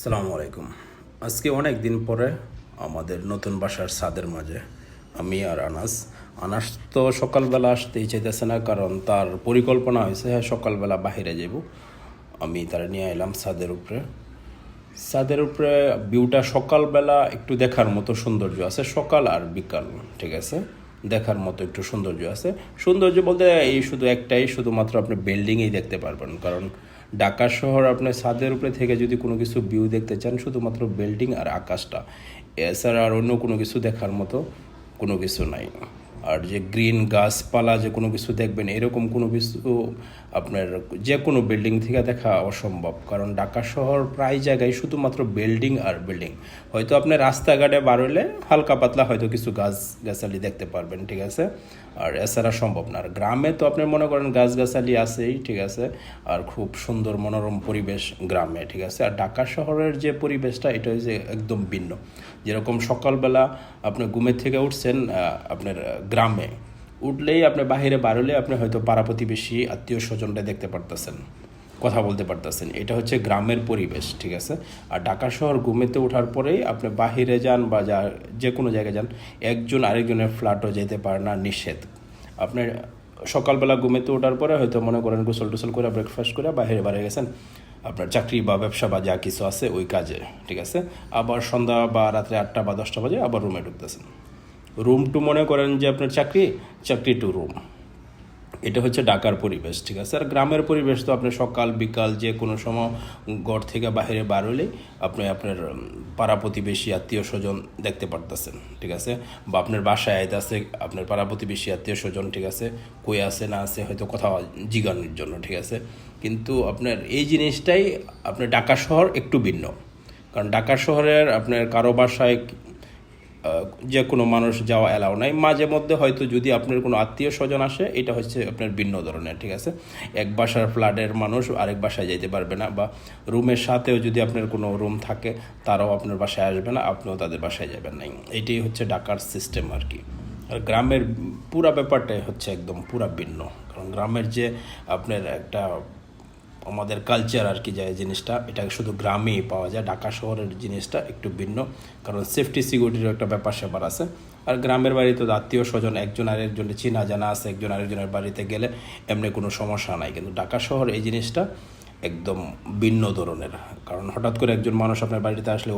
সালামু আলাইকুম। আজকে অনেক দিন পরে আমাদের নতুন বাসার ছাদের মাঝে আমি আর আনাস। আনাস তো সকালবেলা আসতেই চাইতেছে না, কারণ তার পরিকল্পনা হয়েছে হ্যাঁ সকালবেলা বাহিরে যাব আমি তারা নিয়ে এলাম ছাদের উপরে। ছাদের উপরে ভিউটা সকালবেলা একটু দেখার মতো সৌন্দর্য আছে, সকাল আর বিকাল, ঠিক আছে? দেখার মতো একটু সৌন্দর্য আছে। সৌন্দর্য বলতে এই শুধু একটাই, শুধুমাত্র আপনি বিল্ডিংই দেখতে পারবেন, কারণ ঢাকা শহর আপনার ছাদের উপরে থেকে যদি কোনো কিছু ভিউ দেখতে চান, শুধুমাত্র বিল্ডিং আর আকাশটা। এছাড়া আর অন্য কোনো কিছু দেখার মতো কোনো কিছু নাই। আর যে গ্রিন গাছপালা, যে কোনো কিছু দেখবেন, এরকম কোনো কিছু আপনার যে কোনো বিল্ডিং থেকে দেখা অসম্ভব। কারণ ঢাকা শহর প্রায় জায়গায় শুধুমাত্র বিল্ডিং আর বিল্ডিং। হয়তো আপনি রাস্তাঘাটে বার হলে হালকা পাতলা হয়তো কিছু গাছ গাছালি দেখতে পারবেন, ঠিক আছে? আর এছাড়া সম্ভব না। আর গ্রামে তো আপনি মনে করেন গাছগাছালি আছেই, ঠিক আছে? আর খুব সুন্দর মনোরম পরিবেশ গ্রামে, ঠিক আছে? আর ঢাকা শহরের যে পরিবেশটা, এটা হচ্ছে একদম ভিন্ন। যেরকম সকালবেলা আপনি ঘুমের থেকে উঠছেন আপনার গ্রামে। উঠলেই আপনি বাহিরে বাড়লে আপনি হয়তো পাড়া প্রতিবেশী, আত্মীয় স্বজনরা দেখতে পারতেছেন, কথা বলতে পারতেছেন। এটা হচ্ছে গ্রামের পরিবেশ, ঠিক আছে? আর ঢাকা শহর ঘুমেতে ওঠার পরেই আপনি বাহিরে যান বা যা, যে কোনো জায়গায় যান, একজন আরেকজনের ফ্ল্যাটও যেতে পারে না, নিষেধ। আপনার সকালবেলা ঘুমেতে ওঠার পরে হয়তো মনে করেন গোসল টোসল করে ব্রেকফাস্ট করে বাইরে বাইরে গেছেন। আপনার চাকরি বা ব্যবসা বা যা কিছু আছে ওই কাজে, ঠিক আছে? আবার সন্ধ্যা বা রাত্রে আটটা বা দশটা বাজে আবার রুমে ঢুকতেছেন। রুম টু মনে করেন যে আপনার চাকরি চাকরি টু রুম এটা হচ্ছে ঢাকার পরিবেশ, ঠিক আছে? আর গ্রামের পরিবেশ তো আপনি সকাল, বিকাল যে কোনো সময় ঘর থেকে বাইরে বার আপনি আপনার পাড়া প্রতিবেশী, আত্মীয় স্বজন দেখতে পারতেছেন, ঠিক আছে? বা আপনার বাসায় আইতে আছে, আপনার পাড়া প্রতিবেশী, আত্মীয় স্বজন, ঠিক আছে? কই আছে, না আছে, হয়তো কথা জিগানোর জন্য, ঠিক আছে? কিন্তু আপনার এই জিনিসটাই আপনার ঢাকা শহর একটু ভিন্ন। কারণ ঢাকা শহরের আপনার কারও বাসায় যে কোনো মানুষ যাওয়া অ্যালাউ নাই। মাঝে মধ্যে হয়তো যদি আপনার কোনো আত্মীয় স্বজন আসে, এটা হচ্ছে আপনার ভিন্ন ধরনের, ঠিক আছে? এক বাসার ফ্ল্যাটের মানুষ আরেক বাসায় যেতে পারবে না, বা রুমের সাথেও যদি আপনার কোনো রুম থাকে, তারাও আপনার বাসায় আসবে না, আপনিও তাদের বাসায় যাবেন না এইটাই হচ্ছে ডাকার সিস্টেম আর কি। আর গ্রামের পুরা ব্যাপারটাই হচ্ছে একদম পুরা ভিন্ন। কারণ গ্রামের যে আপনার একটা আমাদের কালচার আর কি যায় জিনিসটা, এটা শুধু গ্রামেই পাওয়া যায়, ঢাকা শহরের জিনিসটা একটু ভিন্ন। কারণ সেফটি সিকিউরিটির একটা ব্যাপার স্যাপার আছে। আর গ্রামের বাড়িতে আত্মীয় স্বজন একজন আরেকজনের চিনা জানা আছে, একজন আরেকজনের বাড়িতে গেলে এমনি কোনো সমস্যা নাই। কিন্তু ঢাকা শহর এই জিনিসটা একদম ভিন্ন ধরনের। কারণ হঠাৎ করে একজন মানুষ আপনার বাড়িতে আসলে